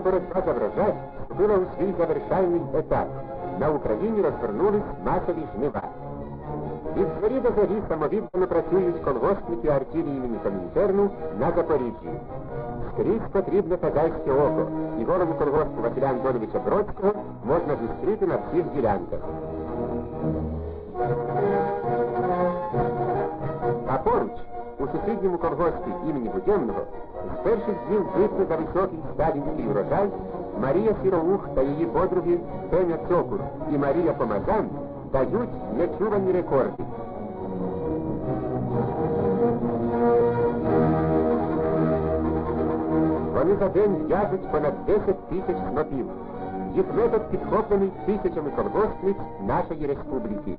боротьба за врожай вступила у свій завершальний етап. На Україні розвернулись масові жнива. Від зорі до зорі самовіддано працюють колгоспники артилії імені Комінтерну на Запоріжжі. Скрізь потрібне казацьке око, і голову колгоспу Василя Антоновича Бродського можна зустріти на всіх ділянках. А поруч, сусідньому колгоспі імені Буденного, з перших днів битви за високий сталінський урожай Марія Сіроух та її подруги Теня Цокур і Марія Помазан дають нечувані рекорди. Вони за день в'яжуть понад 10 тисяч снопів. Їх метод підхоплений тисячами колгоспниць нашої республіки.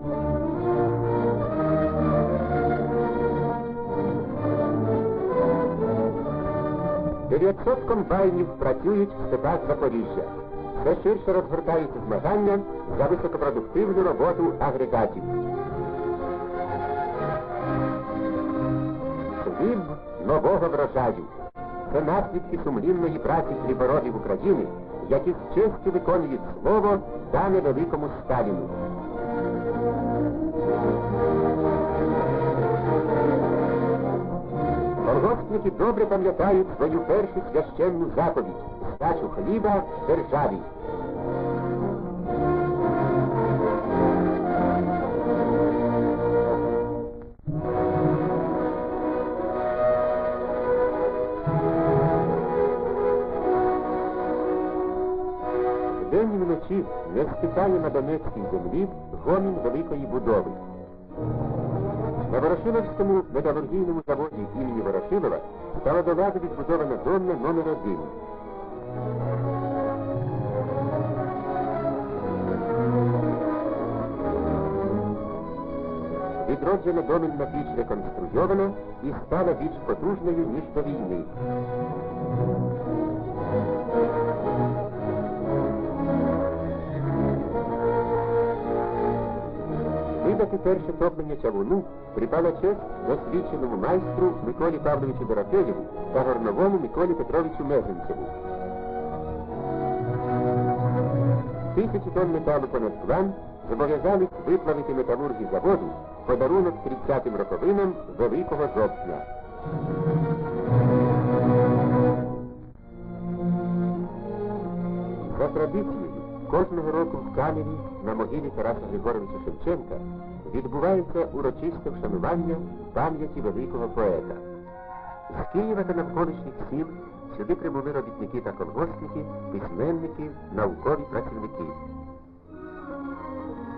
Дев'ятсот комбайнів працюють в степах Запоріжжя. Все ширше розгортаються змагання за високопродуктивну роботу агрегатів. Хліб нового врожаю. Це наслідки сумлінної праці хліборобів України, які з честю виконують слово дане великому Сталіну. Колгоспники добре пам'ятають свою першу священну заповідь здачу хліба державі. Вдень і вночі не стихає на Донецькій землі гомін великої будови. На Ворошиловському металургійному заводі імені Ворошилова стала до ладу відбудована домна номер один. Відроджена доменна піч реконструйована і стала більш потужною, ніж до війни. Видати перше топлення чавуну припала честь досвідченому майстру Миколі Павловичу Дорофеєву та горновому Миколі Петровичу Мезенцеву. Тисячі тонн металу понад план зобов'язались виплавити металурги заводу подарунок 30-м роковинам Великого жовтня. За традицією, кожного року в камері на могилі Тараса Григоровича Шевченка відбувається урочисте вшанування пам'яті великого поета. З Києва та навколишніх сіл сюди прибули робітники та колгоспники, письменники, наукові працівники.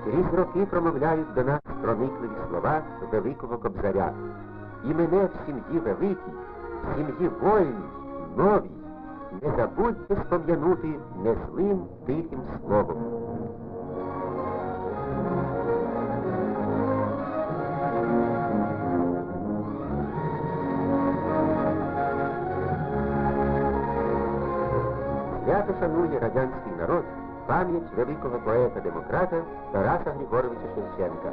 Крізь роки промовляють до нас проникливі слова великого кобзаря. І мене в сім'ї великій, в сім'ї вольній, новій, не забудьте спом'янути незлим тихим словом. Свято шанує радянський народ пам'ять великого поета-демократа Тараса Григоровича Шевченка.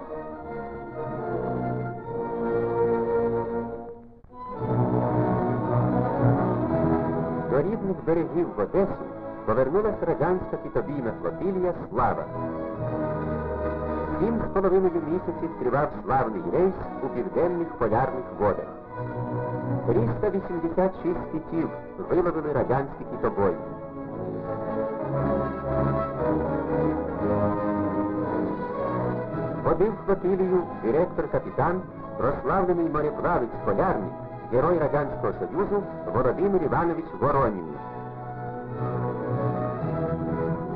До берегів в Одесу повернулась радянська китобійна флотилія Слава. Сім з половиною місяців тривав славний рейс у південних полярних водах. 386 китів виловили радянські китобої. Водив флотилію директор-капітан, прославлений мореплавець полярник, герой Радянського Союзу Володимир Іванович Воронін.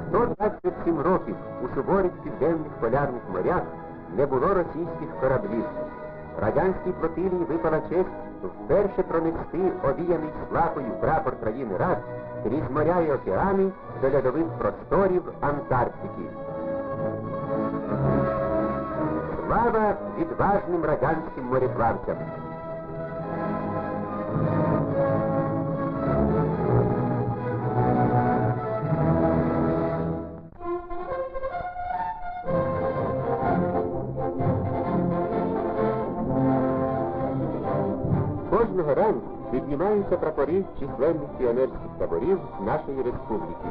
127 років у суворих південних полярних морях не було російських кораблів. Радянській флотилії випала честь вперше пронести овіяний славою прапор країни Рад крізь моря і океани до льодових просторів Антарктики. Слава відважним радянським мореплавцям! Кожного ранку піднімаються прапори численних піонерських таборів нашої республіки.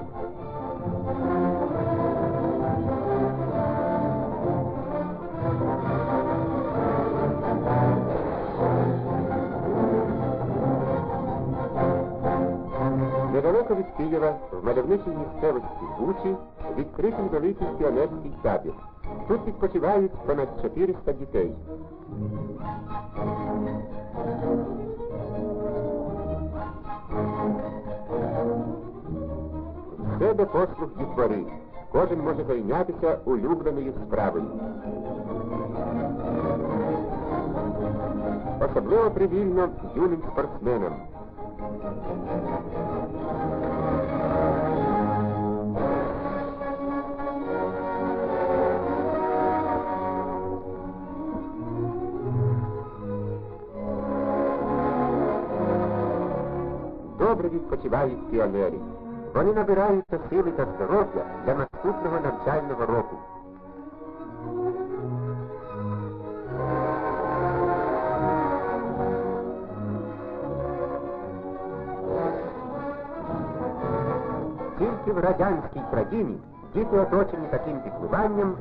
Недалеко від Києва, в мальовничій місцевості Бучі, відкритий великий піонерський табір. Тут відпочивають понад 400 дітей. Все до послуг дітвори. Кожен може зайнятися улюбленою справою. Особливо привільно юним спортсменам. Добре відпочивають піонери. Вони набираються сили та здоров'я для наступного навчального року. Тільки в радянській країні діти оточені таким піклуванням